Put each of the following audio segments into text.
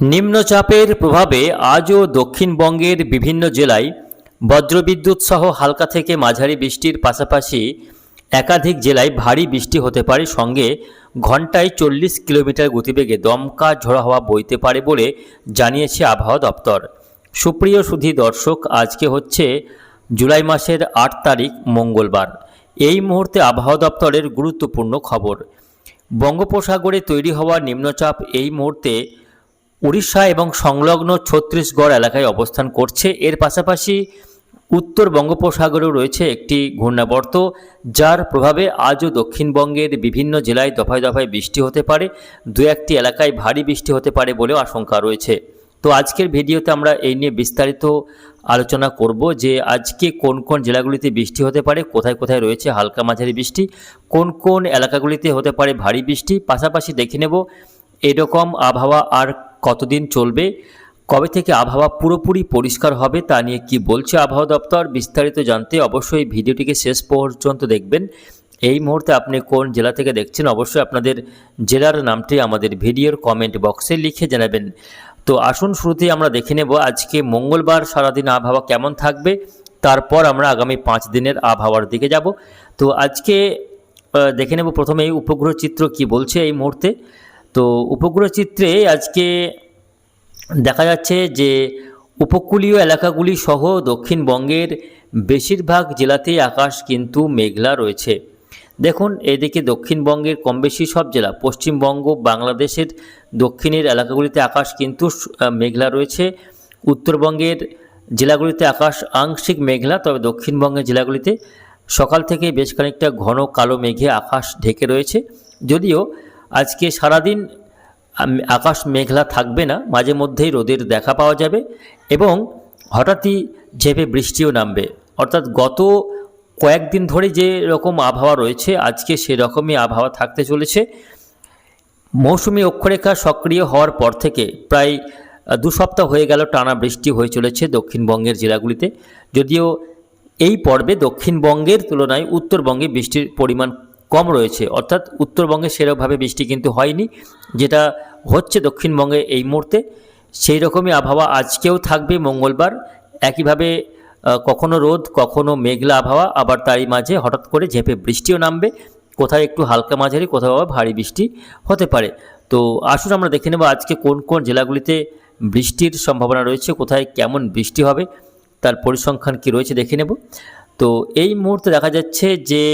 নিম্নচাপের প্রভাবে আজও দক্ষিণবঙ্গের বিভিন্ন জেলায় বজ্রবিদ্যুৎ সহ হালকা থেকে মাঝারি বৃষ্টির পাশাপাশি একাধিক জেলায় ভারী বৃষ্টি হতে পারে। সঙ্গে ঘন্টায় চল্লিশ কিলোমিটার গতিবেগে দমকা ঝোড়ো হাওয়া বইতে পারে বলে জানিয়েছে আবহাওয়া দপ্তর। সুপ্রিয় সুধী দর্শক, আজকে হচ্ছে জুলাই মাসের আট তারিখ, মঙ্গলবার। এই মুহূর্তে আবহাওয়া দপ্তরের গুরুত্বপূর্ণ খবর। বঙ্গোপসাগরে তৈরি হওয়া নিম্নচাপ এই মুহূর্তে উড়িষ্যা এবং সংলগ্ন ছত্তিশগড় এলাকায় অবস্থান করছে। এর পাশাপাশি উত্তর বঙ্গোপসাগরেও রয়েছে একটি ঘূর্ণাবর্ত, যার প্রভাবে আজও দক্ষিণবঙ্গের বিভিন্ন জেলায় দফায় দফায় বৃষ্টি হতে পারে। দু একটি এলাকায় ভারী বৃষ্টি হতে পারে বলেও আশঙ্কা রয়েছে। তো আজকের ভিডিওতে আমরা এই নিয়ে বিস্তারিত আলোচনা করব যে আজকে কোন কোন জেলাগুলিতে বৃষ্টি হতে পারে, কোথায় কোথায় রয়েছে হালকা মাঝারি বৃষ্টি, কোন কোন এলাকাগুলিতে হতে পারে ভারী বৃষ্টি। পাশাপাশি দেখে নেব এরকম আবহাওয়া আর কতদিন চলবে, কবে থেকে আবহাওয়া পুরোপুরি পরিষ্কার হবে তা নিয়ে কি বলছে আবহাওয়া দপ্তর বিস্তারিত জানতে অবশ্যই ভিডিওটিকে শেষ পর্যন্ত দেখবেন। এই মুহূর্তে আপনি কোন জেলা থেকে দেখছেন অবশ্যই আপনাদের জেলার নামটি আমাদের ভিডিওর কমেন্ট বক্সে লিখে জানাবেন। তো আসুন শুরুতেই আমরা দেখে নেব আজকে মঙ্গলবার সারাদিন আবহাওয়া কেমন থাকবে, তারপর আমরা আগামী পাঁচ দিনের আবহাওয়ার দিকে যাব। তো আজকে দেখে নেব প্রথমে এই উপগ্রহ চিত্র কি বলছে এই মুহূর্তে। তো উপগ্রহ চিত্রে আজকে দেখা যাচ্ছে যে উপকূলীয় এলাকাগুলি সহ দক্ষিণবঙ্গের বেশিরভাগ জেলাতেই আকাশ কিন্তু মেঘলা রয়েছে। দেখুন, এদিকে দক্ষিণবঙ্গের কম বেশি সব জেলা, পশ্চিমবঙ্গ, বাংলাদেশের দক্ষিণের এলাকাগুলিতে আকাশ কিন্তু মেঘলা রয়েছে। উত্তরবঙ্গের জেলাগুলিতে আকাশ আংশিক মেঘলা, তবে দক্ষিণবঙ্গের জেলাগুলিতে সকাল থেকে বেশ খানিকটা ঘন কালো মেঘে আকাশ ঢেকে রয়েছে। যদিও আজকে সারাদিন আকাশ মেঘলা থাকবে না, মাঝে মধ্যেই রোদের দেখা পাওয়া যাবে এবং হঠাৎই ঝেপে বৃষ্টিও নামবে। অর্থাৎ গত কয়েকদিন ধরে যে রকম আবহাওয়া রয়েছে, আজকে সেরকমই আবহাওয়া থাকতে চলেছে। মৌসুমি অক্ষরেখা সক্রিয় হওয়ার পর থেকে প্রায় দু সপ্তাহ হয়ে গেল টানা বৃষ্টি হয়ে চলেছে দক্ষিণবঙ্গের জেলাগুলিতে। যদিও এই পর্বে দক্ষিণবঙ্গের তুলনায় উত্তরবঙ্গে বৃষ্টির পরিমাণ কম রয়েছে। অর্থাৎ উত্তরবঙ্গে সেরকমভাবে বৃষ্টি কিন্তু হয়নি, যেটা হচ্ছে দক্ষিণবঙ্গে এই মুহূর্তে। সেই রকমই আবহাওয়া আজকেও থাকবে, মঙ্গলবার। একইভাবে কখনো রোদ, কখনো মেঘলা আবহাওয়া, আবার তারই মাঝে হঠাৎ করে ঝেঁপে বৃষ্টিও নামবে। কোথায় একটু হালকা মাঝারি, কোথাও আবার ভারী বৃষ্টি হতে পারে। তো আসুন আমরা দেখে নেব আজকে কোন কোন জেলাগুলিতে বৃষ্টির সম্ভাবনা রয়েছে, কোথায় কেমন বৃষ্টি হবে, তার পরিসংখ্যান কি রয়েছে দেখে নেব। তো এই মুহূর্তে দেখা যাচ্ছে যে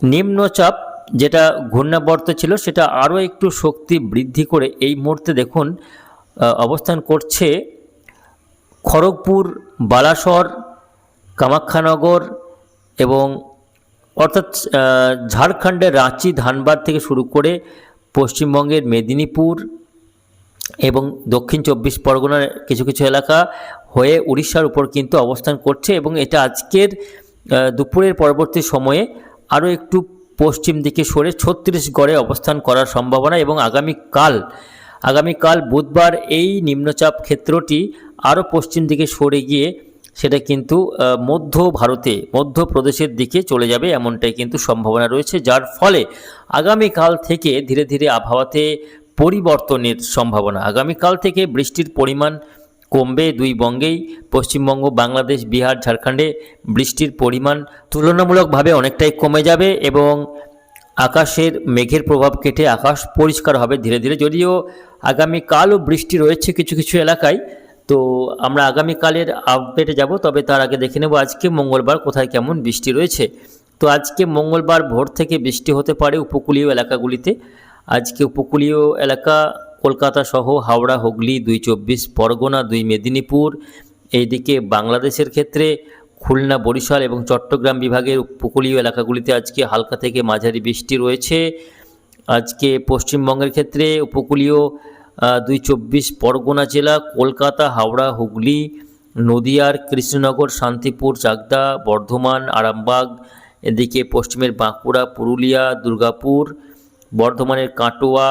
নিম্নচাপ যেটা ঘূর্ণাবর্ত ছিল, সেটা আরও একটু শক্তি বৃদ্ধি করে এই মুহূর্তে দেখুন অবস্থান করছে খড়গপুর, বালাসর, কামাখ্যানগর এবং অর্থাৎ ঝাড়খণ্ডের রাঁচি, ধানবাদ থেকে শুরু করে পশ্চিমবঙ্গের মেদিনীপুর এবং দক্ষিণ চব্বিশ পরগনার কিছু কিছু এলাকা হয়ে উড়িষ্যার উপর কিন্তু অবস্থান করছে এবং এটা আজকের দুপুরের পরবর্তী সময়ে আরও একটু পশ্চিম দিকে সরে ছত্তিশগড়ে অবস্থান করার সম্ভাবনা এবং আগামীকাল আগামীকাল বুধবার এই নিম্নচাপ ক্ষেত্রটি আরও পশ্চিম দিকে সরে গিয়ে সেটা কিন্তু মধ্য ভারতে মধ্যপ্রদেশের দিকে চলে যাবে এমনটাই কিন্তু সম্ভাবনা রয়েছে, যার ফলে আগামীকাল থেকে ধীরে ধীরে আবহাওয়াতে পরিবর্তনের সম্ভাবনা। আগামীকাল থেকে বৃষ্টির পরিমাণ কমবে দুই বঙ্গেই। পশ্চিমবঙ্গ, বাংলাদেশ, বিহার, ঝাড়খণ্ডে বৃষ্টির পরিমাণ তুলনামূলকভাবে অনেকটাই কমে যাবে এবং আকাশের মেঘের প্রভাব কেটে আকাশ পরিষ্কার হবে ধীরে ধীরে। যদিও আগামীকালও বৃষ্টি রয়েছে কিছু কিছু এলাকায়, তো আমরা আগামীকালের আপডেটে যাব, তবে তার আগে দেখে নেব আজকে মঙ্গলবার কোথায় কেমন বৃষ্টি রয়েছে। তো আজকে মঙ্গলবার ভোর থেকে বৃষ্টি হতে পারে উপকূলীয় এলাকাগুলিতে। আজকে উপকূলীয় এলাকা কলকাতা সহ হাওড়া, হুগলি দুই চব্বিশ, পরগনা দুই মেদিনীপুর। এইদিকে বাংলাদেশের ক্ষেত্রে খুলনা, বরিশাল এবং চট্টগ্রাম বিভাগের উপকূলীয় এলাকাগুলিতে আজকে হালকা থেকে মাঝারি বৃষ্টি রয়েছে। আজকে পশ্চিমবঙ্গের ক্ষেত্রে উপকূলীয় দুই চব্বিশ, পরগনা জেলা, কলকাতা, হাওড়া, হুগলি, নদিয়ার কৃষ্ণনগর, শান্তিপুর, চাকদা, বর্ধমান, আরামবাগ, এদিকে পশ্চিমের বাঁকুড়া, পুরুলিয়া, দুর্গাপুর, বর্ধমানের কাটোয়া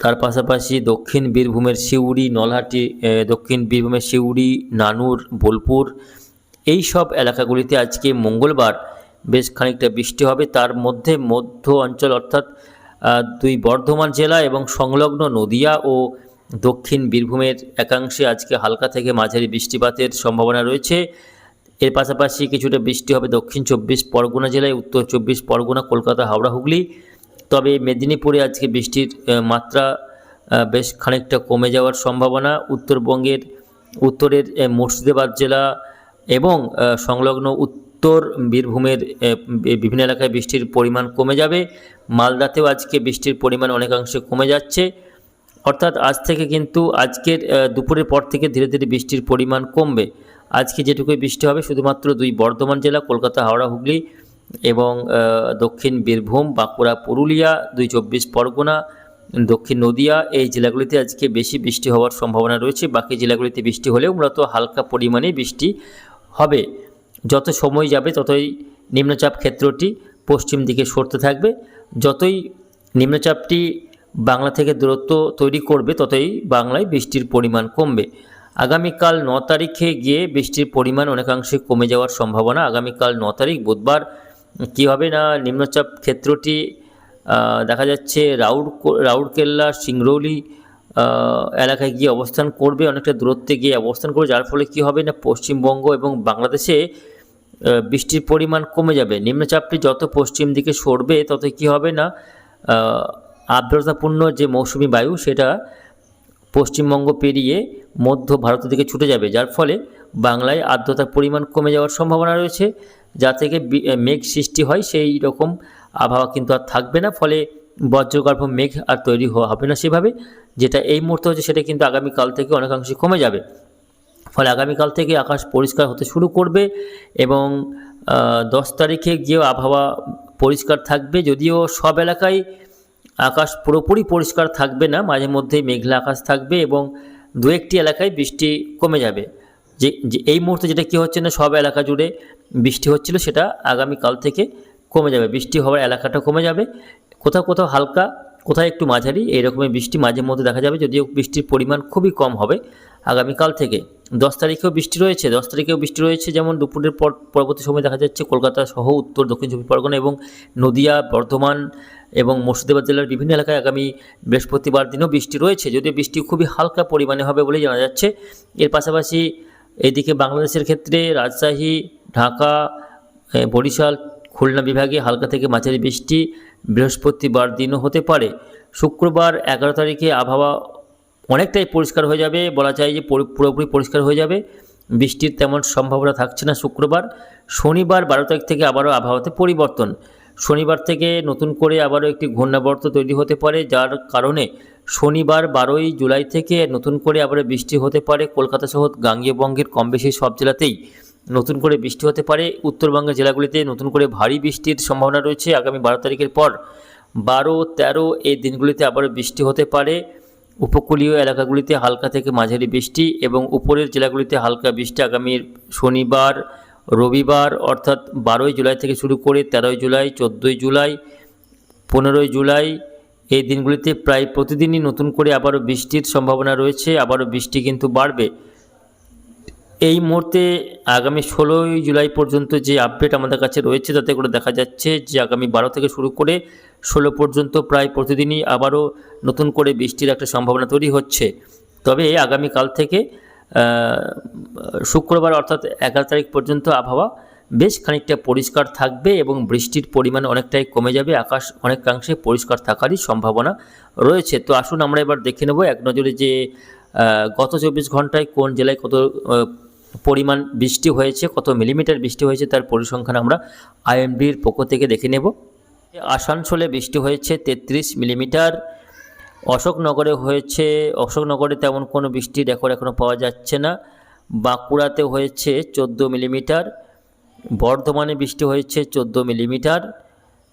তার পাশাপাশি দক্ষিণ বীরভূমের সিউড়ি নলহাটি দক্ষিণ বীরভূমের সিউড়ি নানুর, বোলপুর, এই সব এলাকাগুলিতে আজকে মঙ্গলবার বেশ খানিকটা বৃষ্টি হবে। তার মধ্যে মধ্য অঞ্চল অর্থাৎ দুই বর্ধমান জেলা এবং সংলগ্ন নদিয়া ও দক্ষিণ বীরভূমের একাংশে আজকে হালকা থেকে মাঝারি বৃষ্টিপাতের সম্ভাবনা রয়েছে। এর পাশাপাশি কিছুটা বৃষ্টি হবে দক্ষিণ চব্বিশ পরগনা জেলায়, উত্তর চব্বিশ পরগনা, কলকাতা, হাওড়া, হুগলি। তবে মেদিনীপুরে আজকে বৃষ্টির মাত্রা বেশ খানিকটা কমে যাওয়ার সম্ভাবনা। উত্তরবঙ্গের, উত্তরের মুর্শিদাবাদ জেলা এবং সংলগ্ন উত্তর বীরভূমের বিভিন্ন এলাকায় বৃষ্টির পরিমাণ কমে যাবে। মালদাতেও আজকে বৃষ্টির পরিমাণ অনেকাংশে কমে যাচ্ছে। অর্থাৎ আজ থেকে কিন্তু আজকের দুপুরের পর থেকে ধীরে ধীরে বৃষ্টির পরিমাণ কমবে। আজকে যেটুকুই বৃষ্টি হবে, শুধুমাত্র দুই বর্ধমান জেলা, কলকাতা, হাওড়া, হুগলি এবং দক্ষিণ বীরভূম, বাঁকুড়া, পুরুলিয়া, দুই চব্বিশ পরগনা, দক্ষিণ নদিয়া, এই জেলাগুলিতে আজকে বেশি বৃষ্টি হওয়ার সম্ভাবনা রয়েছে। বাকি জেলাগুলিতে বৃষ্টি হলেও মূলত হালকা পরিমাণে বৃষ্টি হবে। যত সময় যাবে, ততই নিম্নচাপ ক্ষেত্রটি পশ্চিম দিকে সরতে থাকবে। যতই নিম্নচাপটি বাংলা থেকে দূরত্ব তৈরি করবে, ততই বাংলায় বৃষ্টির পরিমাণ কমবে। আগামীকাল ন তারিখে গিয়ে বৃষ্টির পরিমাণ অনেকাংশে কমে যাওয়ার সম্ভাবনা। আগামীকাল ন তারিখ, বুধবার কী হবে না নিম্নচাপ ক্ষেত্রটি দেখা যাচ্ছে রাউর রাউরকেল্লা, সিংরৌলি এলাকায় গিয়ে অবস্থান করবে, অনেকটা দূরত্বে গিয়ে অবস্থান করবে, যার ফলে কী হবে না পশ্চিমবঙ্গ এবং বাংলাদেশে বৃষ্টির পরিমাণ কমে যাবে। নিম্নচাপটি যত পশ্চিম দিকে সরবে, তত কী হবে না আর্দ্রতাপূর্ণ যে মৌসুমি বায়ু, সেটা পশ্চিমবঙ্গ পেরিয়ে মধ্য ভারতের দিকে ছুটে যাবে, যার ফলে বাংলায় আর্দ্রতার পরিমাণ কমে যাওয়ার সম্ভাবনা রয়েছে, যা থেকে মেঘ সৃষ্টি হয়, সেই রকম আবহাওয়া কিন্তু আর থাকবে না, ফলে বজ্রগর্ভ মেঘ আর তৈরি হওয়া হবে না সেভাবে, যেটা এই মুহূর্তে হচ্ছে সেটা কিন্তু আগামীকাল থেকে অনেকাংশে কমে যাবে। ফলে আগামীকাল থেকে আকাশ পরিষ্কার হতে শুরু করবে এবং দশ তারিখে গিয়েও আবহাওয়া পরিষ্কার থাকবে, যদিও সব এলাকায় আকাশ পুরোপুরি পরিষ্কার থাকবে না, মাঝে মধ্যে মেঘলা আকাশ থাকবে এবং দু একটি এলাকায় বৃষ্টি কমে যাবে। যে এই মুহূর্তে যেটা কী হচ্ছে না, সব এলাকা জুড়ে বৃষ্টি হচ্ছিল, সেটা আগামীকাল থেকে কমে যাবে। বৃষ্টি হওয়ার এলাকাটা কমে যাবে। কোথাও কোথাও হালকা, কোথাও একটু মাঝারি এই রকমের বৃষ্টি মাঝে মধ্যে দেখা যাবে, যদিও বৃষ্টির পরিমাণ খুবই কম হবে আগামীকাল থেকে। দশ তারিখেও বৃষ্টি রয়েছে, দশ তারিখেও বৃষ্টি রয়েছে, যেমন দুপুরের পর, পরবর্তী সময় দেখা যাচ্ছে কলকাতা সহ উত্তর, দক্ষিণ চব্বিশ পরগনা এবং নদিয়া, বর্ধমান এবং মুর্শিদাবাদ জেলার বিভিন্ন এলাকায় আগামী বৃহস্পতিবার দিনও বৃষ্টি রয়েছে। যদিও বৃষ্টি খুবই হালকা পরিমাণে হবে বলে জানা যাচ্ছে। এর পাশাপাশি এদিকে বাংলাদেশের ক্ষেত্রে রাজশাহী, ঢাকা বরিশাল, খুলনা বিভাগে হালকা থেকে মাঝারি বৃষ্টি বৃহস্পতিবার দিনও হতে পারে। শুক্রবার এগারো তারিখে আবহাওয়া অনেকটাই পরিষ্কার হয়ে যাবে, বলা যায় যে পুরোপুরি পরিষ্কার হয়ে যাবে। বৃষ্টির তেমন সম্ভাবনা থাকছে না শুক্রবার। শনিবার বারো তারিখ থেকে আবারও আবহাওয়াতে পরিবর্তন। শনিবার থেকে নতুন করে আবারও একটি ঘূর্ণাবর্ত তৈরি হতে পারে, যার কারণে শনিবার বারোই জুলাই থেকে নতুন করে আবারও বৃষ্টি হতে পারে। কলকাতা সহ গাঙ্গেয়বঙ্গের কম বেশি সব জেলাতেই নতুন করে বৃষ্টি হতে পারে। উত্তরবঙ্গের জেলাগুলিতে নতুন করে ভারী বৃষ্টির সম্ভাবনা রয়েছে। আগামী বারো তারিখের পর বারো, তেরো এই দিনগুলিতে আবারও বৃষ্টি হতে পারে। উপকূলীয় এলাকাগুলিতে হালকা থেকে মাঝারি বৃষ্টি এবং উপরের জেলাগুলিতে হালকা বৃষ্টি। আগামী শনিবার রবিবার অর্থাৎ বারোই জুলাই থেকে শুরু করে তেরোই জুলাই, চোদ্দোই জুলাই, পনেরোই জুলাই এই দিনগুলিতে প্রায় প্রতিদিনই নতুন করে আবারও বৃষ্টির সম্ভাবনা রয়েছে, আবারও বৃষ্টি কিন্তু বাড়বে। এই মুহূর্তে আগামী ষোলোই জুলাই পর্যন্ত যে আপডেট আমাদের কাছে রয়েছে, তাতে করে দেখা যাচ্ছে যে আগামী বারো থেকে শুরু করে ষোলো পর্যন্ত প্রায় প্রতিদিনই আবারও নতুন করে বৃষ্টির একটা সম্ভাবনা তৈরি হচ্ছে। তবে আগামীকাল থেকে শুক্রবার অর্থাৎ এগারো তারিখ পর্যন্ত আবহাওয়া বেশ খানিকটা পরিষ্কার থাকবে এবং বৃষ্টির পরিমাণ অনেকটাই কমে যাবে, আকাশ অনেকাংশে পরিষ্কার থাকারই সম্ভাবনা রয়েছে। তো আসুন আমরা এবার দেখে নেব এক নজরে যে গত চব্বিশ ঘন্টায় কোন জেলায় কত পরিমাণ বৃষ্টি হয়েছে, কত মিলিমিটার বৃষ্টি হয়েছে তার পরিসংখ্যান আমরা আইএমডির পক্ষ থেকে দেখে নেব। আসানসোলে বৃষ্টি হয়েছে তেত্রিশ মিলিমিটার অশোকনগরে হয়েছে, অশোকনগরে তেমন কোনো বৃষ্টির রেকর্ড এখনও পাওয়া যাচ্ছে না। বাঁকুড়াতে হয়েছে চোদ্দ মিলিমিটার, বর্ধমানে বৃষ্টি হয়েছে চোদ্দ মিলিমিটার,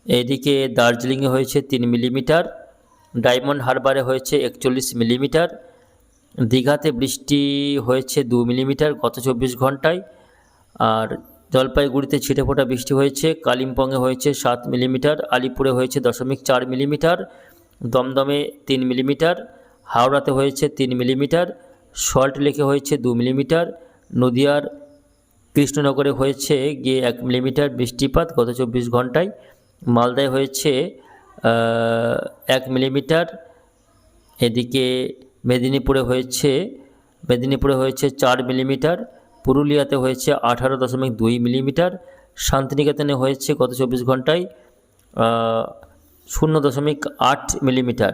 এদিকে দার্জিলিংয়ে হয়েছে তিন মিলিমিটার, ডায়মন্ড হারবারে হয়েছে একচল্লিশ মিলিমিটার, দীঘাতে বৃষ্টি হয়েছে দু মিলিমিটার গত চব্বিশ ঘন্টায়, আর জলপাইগুড়িতে ছিটেফোঁটা বৃষ্টি হয়েছে, কালিম্পংয়ে হয়েছে সাত মিলিমিটার, আলিপুরে হয়েছে দশমিক চার মিলিমিটার দমদমে তিন মিলিমিটার, হাওড়াতে হয়েছে তিন মিলিমিটার সল্ট লেকে হয়েছে দু মিলিমিটার, নদিয়ার কৃষ্ণনগরে হয়েছে গিয়ে এক মিলিমিটার বৃষ্টিপাত গত চব্বিশ ঘন্টায় মালদায় হয়েছে এক মিলিমিটার, এদিকে মেদিনীপুরে হয়েছে মেদিনীপুরে হয়েছে চার মিলিমিটার, পুরুলিয়াতে হয়েছে আঠারো দশমিক দুই মিলিমিটার, শান্তিনিকেতনে হয়েছে গত চব্বিশ ঘন্টায় শূন্য দশমিক আট মিলিমিটার